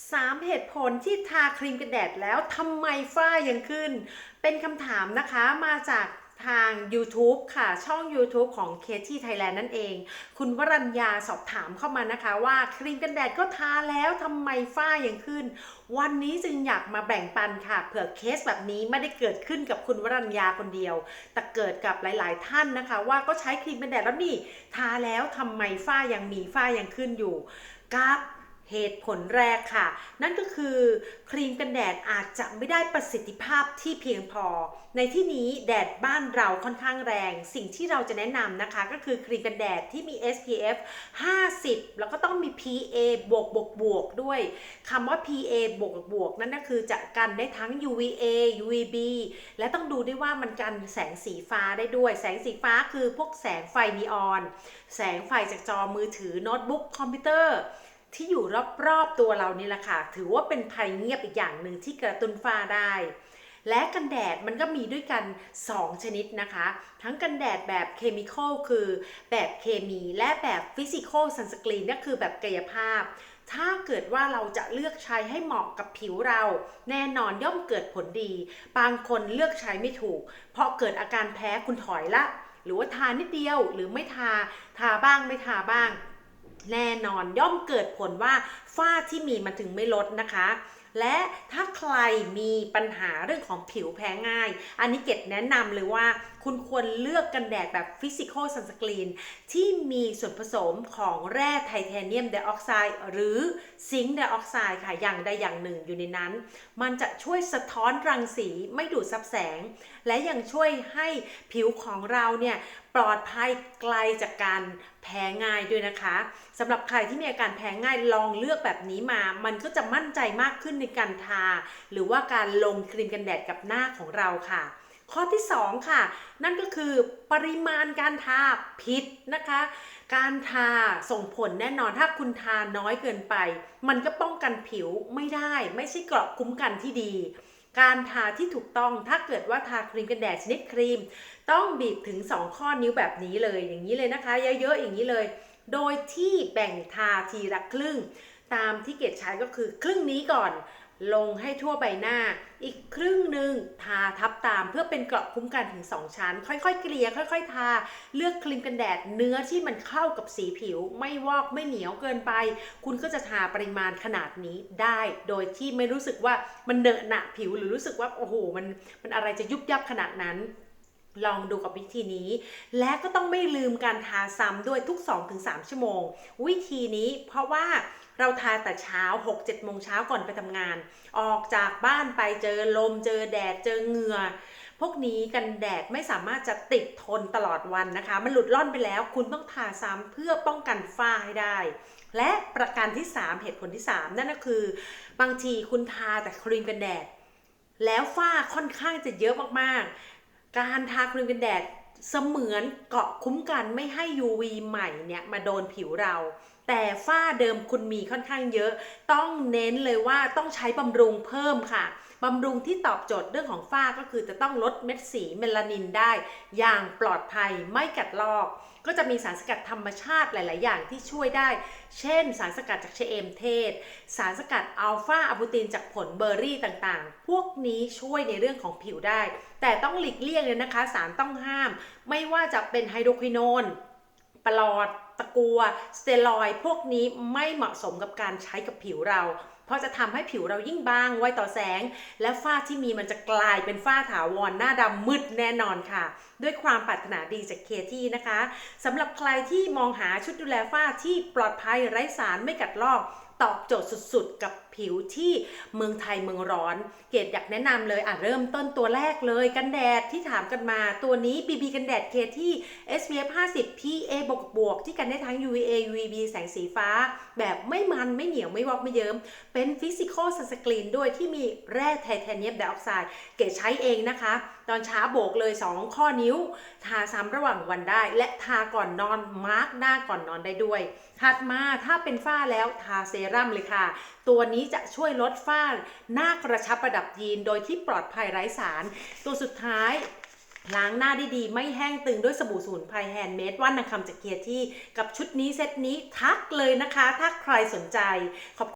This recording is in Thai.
3 เหตุผลที่ทาครีมกันแดดแล้วทำไมฝ้ายังขึ้น เป็นคำถามนะคะมาจากทาง YouTube ค่ะ ช่อง YouTube ของ k t y Thailand นั่นเอง คุณวรัญญาสอบถามเข้ามานะคะว่าครีมกันแดดก็ทาแล้วทำไมฝ้ายังขึ้น วันนี้จึงอยากมาแบ่งปันค่ะ เผื่อเคสแบบนี้ไม่ได้เกิดขึ้นกับคุณวรัญญาคนเดียว แต่เกิดกับหลายๆ ท่านนะคะ ว่าก็ใช้ครีมกันแดดแล้วนี่ ทาแล้วทำไมฝ้ายังมีฝ้ายังขึ้นอยู่กับ เหตุผลแรกค่ะ นั่นก็คือครีมกันแดดอาจจะไม่ได้ประสิทธิภาพที่เพียงพอ ในที่นี้แดดบ้านเราค่อนข้างแรง สิ่งที่เราจะแนะนำนะคะ ก็คือครีมกันแดดที่มี SPF 50 แล้วก็ต้องมี PA บวกบวกบวกด้วยคำว่า PA บวกบวกนั่นก็คือจะกันได้ทั้ง UVA UVB และต้องดูด้วยว่ามันกันแสงสีฟ้าได้ด้วย แสงสีฟ้าคือพวกแสงไฟนีออน แสงไฟจากจอมือถือโน้ตบุ๊กคอมพิวเตอร์ ที่อยู่รอบๆตัวเรานี่แหละค่ะ ถือว่าเป็นภัยเงียบอีกอย่างหนึ่งที่กระตุ้นฝ้าได้ และกันแดดมันก็มีด้วยกัน 2 ชนิดนะคะ ทั้งกันแดดแบบเคมีคอลคือ แบบเคมีและแบบฟิสิกอลซันสกรีนก็คือแบบกายภาพ ถ้าเกิดว่าเราจะเลือกใช้ให้เหมาะกับผิวเรา แน่นอนย่อมเกิดผลดี บางคนเลือกใช้ไม่ถูก เพราะเกิดอาการแพ้คุณถอยละ หรือว่าทานิดเดียวหรือไม่ทาทาบ้างไม่ทาบ้าง แน่นอนย่อมเกิดผลว่าฝ้าที่มีมันถึงไม่ลดนะคะ และถ้าใครมีปัญหาเรื่องของผิวแพ้ง่าย อันนี้เกดแนะนำเลยว่า คุณควรเลือกกันแดดแบบฟิสิกอลซันสกรีนที่มีส่วนผสมของแร่ไทเทเนียมไดออกไซด์หรือซิงค์ไดออกไซด์ค่ะอย่างใดอย่างหนึ่งอยู่ในนั้น มันจะช่วยสะท้อนรังสีไม่ดูดซับแสง และยังช่วยให้ผิวของเราเนี่ย ปลอดภัยไกลจากการแพ้ง่ายด้วยนะคะสำหรับใครที่มีอาการแพ้ง่ายลองเลือกแบบนี้มา มันก็จะมั่นใจมากขึ้นในการทา หรือว่าการลงครีมกันแดดกับหน้าของเราค่ะข้อที่ 2 ค่ะ นั่นก็คือปริมาณการทาผิดนะคะ การทาส่งผลแน่นอนถ้าคุณทาน้อยเกินไป มันก็ป้องกันผิวไม่ได้ ไม่ใช่เกราะคุ้มกันที่ดี การทาที่ถูกต้องถ้าเกิดว่าทาครีมกันแดดชนิดครีม ต้องบีบถึง 2 ข้อนิ้วแบบนี้เลยอย่างนี้เลยนะคะ เยอะๆอย่างนี้เลย โดยที่แบ่งทาทีละครึ่ง ตามที่เกดใช้ก็คือครึ่งนี้ก่อน ลงให้ทั่วใบหน้า อีกครึ่งหนึ่งทาทับตามเพื่อเป็นเกราะคุ้มกันถึง 2 ชั้น ค่อยๆ เกลี่ยค่อยๆ ทา เลือกครีมกันแดดเนื้อที่มันเข้ากับสีผิว ไม่วอกไม่เหนียวเกินไป คุณก็จะทาปริมาณขนาดนี้ได้ โดยที่ไม่รู้สึกว่ามันเนอะหนะผิวหรือรู้สึกว่าโอ้โหมันมันอะไรจะยุบยับขนาดนั้น ลองดูกับวิธีนี้ และก็ต้องไม่ลืมการทาซ้ำด้วยทุก 2-3 ชั่วโมง วิธีนี้เพราะว่าเราทาแต่เช้า 6-7โมงเช้าก่อนไปทำงาน ออกจากบ้านไปเจอลมเจอแดดเจอเหงื่อพวกนี้กันแดดไม่สามารถจะติดทนตลอดวันนะคะ มันหลุดล่อนไปแล้ว คุณต้องทาซ้ำเพื่อป้องกันฝ้าให้ได้ และประการที่ 3 เหตุผลที่ 3 นั่นก็คือ บางทีคุณทาแต่ครีมกันแดดแล้วฝ้าค่อนข้างจะเยอะมากๆ การทาครีมกันแดดเสมือนเกาะคุ้มกันไม่ให้ UV ใหม่เนี่ยมาโดนผิวเราแต่ฝ้าเดิมคุณมีค่อนข้างเยอะ ต้องเน้นเลยว่าต้องใช้บำรุงเพิ่มค่ะบำรุงที่ตอบโจทย์เรื่องของฝ้าก็คือจะต้องลดเม็ดสีเมลานินได้ อย่างปลอดภัยไม่กัดลอก ก็จะมีสารสกัดธรรมชาติหลาย ๆ อย่างที่ช่วยได้ เช่น สารสกัดจากเชเอมเทศ สารสกัดอัลฟาอะบูตินจากผลเบอร์รี่ต่าง ๆ พวกนี้ช่วยในเรื่องของผิวได้ แต่ต้องหลีกเลี่ยงเลยนะคะ สารต้องห้าม ไม่ว่าจะเป็นไฮโดรควินอน ปลอดตะกัวสเตียรอยด์พวกนี้ไม่เหมาะสมกับการใช้กับผิวเรา เพราะจะทำให้ผิวเรายิ่งบางไวต่อแสง และฝ้าที่มีมันจะกลายเป็นฝ้าถาวรหน้าดำมืดแน่นอนค่ะ ด้วยความปรารถนาดีจากเคที่นะคะสำหรับใครที่มองหาชุดดูแลฝ้าที่ปลอดภัยไร้สารไม่กัดลอก ตอบโจทย์สุดๆ กับผิวที่เมืองไทยเมืองร้อน เกดอยากแนะนำเลยอะเริ่มต้นตัวแรกเลยกันแดดที่ถามกันมาตัวนี้ BB กันแดดเคที่ SPF 50 PA บวกบวกที่กันได้ทั้ง UVA UVB แสงสีฟ้า แบบไม่มันไม่เหนียวไม่วอกไม่เยิ้มเป็นฟิสิกอลซันสกรีนด้วยที่มีแร่ไทเทเนียมไดออกไซด์เกดใช้เองนะคะ ตอนเช้าโบกเลย 2 ข้อนิ้ว ทาซ้ำระหว่างวันได้ และทาก่อนนอนมาร์กหน้าก่อนนอนได้ด้วยถัดมาถ้าเป็นฝ้าแล้วทาเซรั่มเลยค่ะ ตัวนี้จะช่วยลดฝ้าหน้ากระชับประดับยีนโดยที่ปลอดภัยไร้สาร ตัวสุดท้ายล้างหน้าได้ดีไม่แห้งตึงด้วยสบู่สมุนไพรแฮนด์เมดว่านนางคำจากเกียร์ที่ กับชุดนี้เซตนี้ทักเลยนะคะ ถ้าใครสนใจขอบ